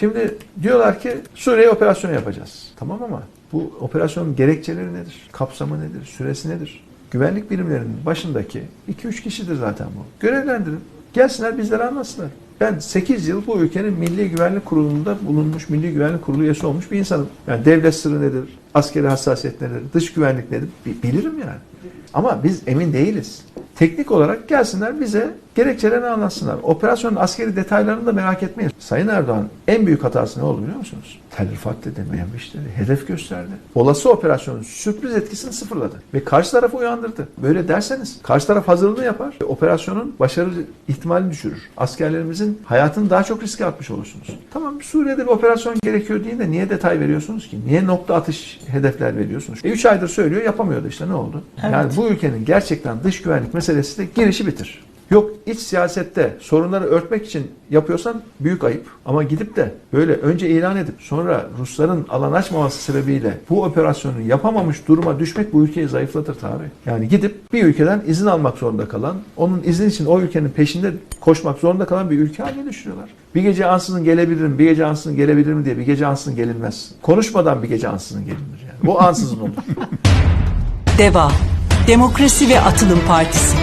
Şimdi diyorlar ki Suriye operasyon yapacağız. Tamam ama bu operasyonun gerekçeleri nedir? Kapsamı nedir? Süresi nedir? Güvenlik birimlerinin başındaki 2-3 kişidir zaten bu. Görevlendirin. Gelsinler bizlere anlatsınlar. Ben 8 yıl bu ülkenin Milli Güvenlik Kurulu'nda bulunmuş, Milli Güvenlik Kurulu üyesi olmuş bir insanım. Yani devlet sırrı nedir, askeri hassasiyet nedir, dış güvenlik nedir bi- bilirim yani. Ama biz emin değiliz. Teknik olarak gelsinler bize gerekçelerini anlatsınlar. Operasyonun askeri detaylarını da merak etmeyin. Sayın Erdoğan en büyük hatası ne oldu biliyor musunuz? Telrifat dedi, dedi, hedef gösterdi. Olası operasyonun sürpriz etkisini sıfırladı. Ve karşı tarafı uyandırdı. Böyle derseniz karşı taraf hazırlığını yapar. Ve operasyonun başarı ihtimalini düşürür. Askerlerimizin hayatını daha çok riske atmış olursunuz. Tamam Suriye'de bir operasyon gerekiyor diye de niye detay veriyorsunuz ki? Niye nokta atış hedefler veriyorsunuz? E 3 aydır söylüyor yapamıyordu işte ne oldu? Evet. Yani bu ülkenin gerçekten dış güvenlik meselesi de girişi bitir. Yok iç siyasette sorunları örtmek için yapıyorsan büyük ayıp. Ama gidip de böyle önce ilan edip sonra Rusların alan açmaması sebebiyle bu operasyonu yapamamış duruma düşmek bu ülkeyi zayıflatır tabi. Yani gidip bir ülkeden izin almak zorunda kalan, onun izin için o ülkenin peşinde koşmak zorunda kalan bir ülke haline düşürüyorlar. Bir gece ansızın gelebilirim, bir gece ansızın gelebilirim diye bir gece ansızın gelinmez. Konuşmadan bir gece ansızın gelinir yani. Bu ansızın olur. DEVA Demokrasi ve Atılım Partisi